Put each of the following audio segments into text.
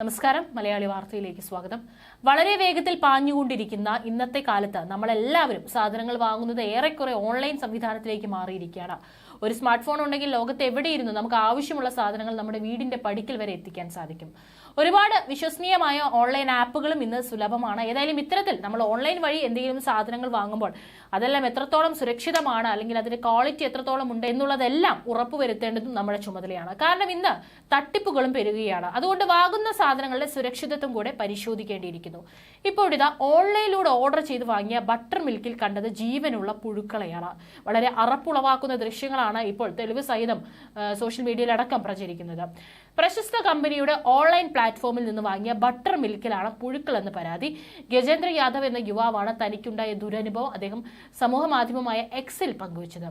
നമസ്കാരം. മലയാളി വാർത്തയിലേക്ക് സ്വാഗതം. വളരെ വേഗത്തിൽ പാഞ്ഞുകൊണ്ടിരിക്കുന്ന ഇന്നത്തെ കാലത്ത് നമ്മളെല്ലാവരും സാധനങ്ങൾ വാങ്ങുന്നത് ഏറെക്കുറെ ഓൺലൈൻ സംവിധാനത്തിലേക്ക് മാറിയിരിക്കുകയാണ്. ഒരു സ്മാർട്ട് ഫോൺ ഉണ്ടെങ്കിൽ ലോകത്ത് എവിടെ ഇരുന്നു നമുക്ക് ആവശ്യമുള്ള സാധനങ്ങൾ നമ്മുടെ വീടിന്റെ പടിക്കൽ വരെ എത്തിക്കാൻ സാധിക്കും. ഒരുപാട് വിശ്വസനീയമായ ഓൺലൈൻ ആപ്പുകളും ഇന്ന് സുലഭമാണ്. ഏതായാലും ഇത്തരത്തിൽ നമ്മൾ ഓൺലൈൻ വഴി എന്തെങ്കിലും സാധനങ്ങൾ വാങ്ങുമ്പോൾ അതെല്ലാം എത്രത്തോളം സുരക്ഷിതമാണ് അല്ലെങ്കിൽ അതിന്റെ ക്വാളിറ്റി എത്രത്തോളം ഉണ്ട് എന്നുള്ളതെല്ലാം ഉറപ്പുവരുത്തേണ്ടതും നമ്മുടെ ചുമതലയാണ്. കാരണം ഇന്ന് തട്ടിപ്പുകളും പെരുകുകയാണ്. അതുകൊണ്ട് വാങ്ങുന്ന സാധനങ്ങളുടെ സുരക്ഷിതത്വം കൂടെ പരിശോധിക്കേണ്ടിയിരിക്കുന്നു. ഇപ്പോൾ ഇതാ ഓൺലൈനിലൂടെ ഓർഡർ ചെയ്ത് വാങ്ങിയ ബട്ടർ മിൽക്കിൽ കണ്ടത് ജീവനുള്ള പുഴുക്കളെയാണ്. വളരെ അറപ്പുളവാക്കുന്ന ദൃശ്യങ്ങളാണ് ഇപ്പോൾ തെളിവ് സഹിതം സോഷ്യൽ മീഡിയയിലടക്കം പ്രചരിക്കുന്നത്. പ്രശസ്ത കമ്പനിയുടെ ഓൺലൈൻ പ്ലാറ്റ്ഫോമിൽ നിന്ന് വാങ്ങിയ ബട്ടർ മിൽക്കിലാണ് പുഴുക്കൾ എന്ന് പരാതി. ഗജേന്ദ്ര യാദവ് എന്ന യുവാവാണ് തനിക്കുണ്ടായ ദുരനുഭവം അദ്ദേഹം സമൂഹ മാധ്യമമായ എക്സിൽ പങ്കുവച്ചത്.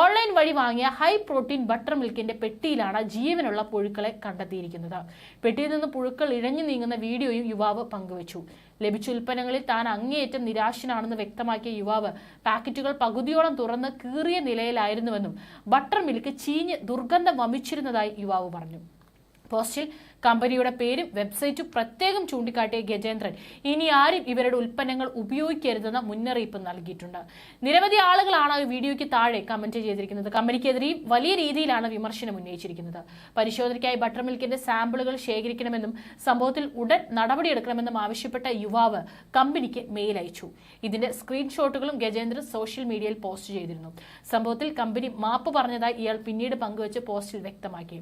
ഓൺലൈൻ വഴി വാങ്ങിയ ഹൈ പ്രോട്ടീൻ ബട്ടർ മിൽക്കിന്റെ പെട്ടിയിലാണ് ജീവനുള്ള പുഴുക്കളെ കണ്ടെത്തിയിരിക്കുന്നത്. പെട്ടിയിൽ നിന്ന് പുഴുക്കൾ ഇഴഞ്ഞു നീങ്ങുന്ന വീഡിയോയും യുവാവ് പങ്കുവച്ചു. ലഭിച്ച ഉൽപ്പന്നങ്ങളിൽ താൻ അങ്ങേയറ്റം നിരാശനാണെന്ന് വ്യക്തമാക്കിയ യുവാവ് പാക്കറ്റുകൾ പകുതിയോളം തുറന്ന് കീറിയ നിലയിലായിരുന്നുവെന്നും ബട്ടർ മിൽക്ക് ചീഞ്ഞ് ദുർഗന്ധം വമിച്ചിരുന്നതായി യുവാവ് പറഞ്ഞു. പോസ്റ്റിൽ കമ്പനിയുടെ പേരും വെബ്സൈറ്റും പ്രത്യേകം ചൂണ്ടിക്കാട്ടിയ ഗജേന്ദ്രൻ. ഇനി ആരും ഇവരുടെ ഉൽപ്പന്നങ്ങൾ ഉപയോഗിക്കരുതെന്ന മുന്നറിയിപ്പ് നൽകിയിട്ടുണ്ട്. നിരവധി ആളുകളാണ് വീഡിയോയ്ക്ക് താഴെ കമന്റ് ചെയ്തിരിക്കുന്നത്. കമ്പനിക്കെതിരെയും വലിയ രീതിയിലാണ് വിമർശനം ഉന്നയിച്ചിരിക്കുന്നത്. പരിശോധനയ്ക്കായി ബട്ടർ മിൽക്കിന്റെ സാമ്പിളുകൾ ശേഖരിക്കണമെന്നും സംഭവത്തിൽ ഉടൻ നടപടിയെടുക്കണമെന്നും ആവശ്യപ്പെട്ട യുവാവ് കമ്പനിക്ക് മെയിൽ അയച്ചു. ഇതിന്റെ സ്ക്രീൻഷോട്ടുകളും ഗജേന്ദ്രൻ സോഷ്യൽ മീഡിയയിൽ പോസ്റ്റ് ചെയ്തിരുന്നു. സംഭവത്തിൽ കമ്പനി മാപ്പ് പറഞ്ഞതായി ഇയാൾ പിന്നീട് പങ്കുവച്ച് പോസ്റ്റിൽ വ്യക്തമാക്കി.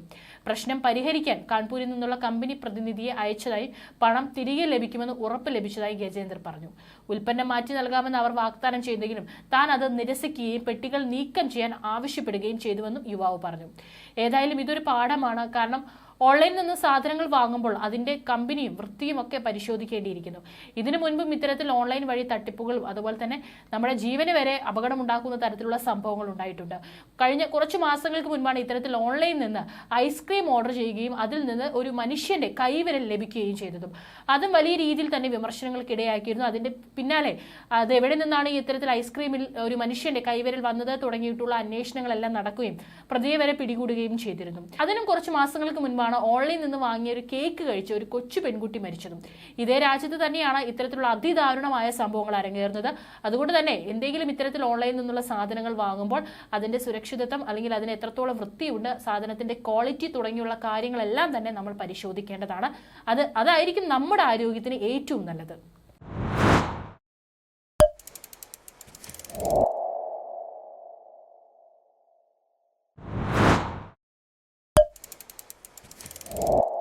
പ്രശ്നം പരിഹരിക്കാൻ കാൺപൂരിൽ നിന്നുള്ള കമ്പനി പ്രതിനിധിയെ അയച്ചതായി പണം തിരികെ ലഭിക്കുമെന്ന് ഉറപ്പ് ലഭിച്ചതായി ഗജേന്ദ്രൻ പറഞ്ഞു. ഉൽപ്പന്നം മാറ്റി നൽകാമെന്ന് അവർ വാഗ്ദാനം ചെയ്തെങ്കിലും താൻ അത് നിരസിക്കുകയും പെട്ടികൾ നീക്കം ചെയ്യാൻ ആവശ്യപ്പെടുകയും ചെയ്തുവെന്നും യുവാവ് പറഞ്ഞു. ഏതായാലും ഇതൊരു പാഠമാണ്. കാരണം ഓൺലൈനിൽ നിന്ന് സാധനങ്ങൾ വാങ്ങുമ്പോൾ അതിന്റെ കമ്പനിയും വൃത്തിയും ഒക്കെ പരിശോധിക്കേണ്ടിയിരിക്കുന്നു. ഇതിനു മുൻപും ഇത്തരത്തിൽ ഓൺലൈൻ വഴി തട്ടിപ്പുകളും അതുപോലെ തന്നെ നമ്മുടെ ജീവന് വരെ അപകടമുണ്ടാക്കുന്ന തരത്തിലുള്ള സംഭവങ്ങൾ ഉണ്ടായിട്ടുണ്ട്. കഴിഞ്ഞ കുറച്ച് മാസങ്ങൾക്ക് മുൻപാണ് ഇത്തരത്തിൽ ഓൺലൈനിൽ നിന്ന് ഐസ്ക്രീം ഓർഡർ ചെയ്യുകയും അതിൽ നിന്ന് ഒരു മനുഷ്യന്റെ കൈവിരൽ ലഭിക്കുകയും ചെയ്തതും. അതും വലിയ രീതിയിൽ തന്നെ വിമർശനങ്ങൾക്കിടയാക്കിയിരുന്നു. അതിന്റെ പിന്നാലെ അത് എവിടെ നിന്നാണ് ഇത്തരത്തിൽ ഐസ്ക്രീമിൽ ഒരു മനുഷ്യന്റെ കൈവിരൽ വന്നത് തുടങ്ങിയിട്ടുള്ള അന്വേഷണങ്ങളെല്ലാം നടക്കുകയും പ്രതിയെ വരെ പിടികൂടുകയും ചെയ്തിരുന്നു. അതിനും കുറച്ച് മാസങ്ങൾക്ക് മുൻപാണ് ഓൺലൈനിൽ നിന്ന് വാങ്ങിയ ഒരു കേക്ക് കഴിച്ച ഒരു കൊച്ചു പെൺകുട്ടി മരിച്ചതും. ഇതേ രാജ്യത്ത് തന്നെയാണ് ഇത്തരത്തിലുള്ള അതിദാരുണമായ സംഭവങ്ങൾ അരങ്ങേറുന്നത്. അതുകൊണ്ട് തന്നെ എന്തെങ്കിലും ഇത്തരത്തിൽ ഓൺലൈനിൽ നിന്നുള്ള സാധനങ്ങൾ വാങ്ങുമ്പോൾ അതിന്റെ സുരക്ഷിതത്വം അല്ലെങ്കിൽ അതിന് എത്രത്തോളം വൃത്തിയുണ്ട് സാധനത്തിന്റെ ക്വാളിറ്റി തുടങ്ങിയുള്ള കാര്യങ്ങളെല്ലാം തന്നെ നമ്മൾ പരിശോധിക്കേണ്ടതാണ്. അത് അതായിരിക്കും നമ്മുടെ ആരോഗ്യത്തിന് ഏറ്റവും നല്ലത്. you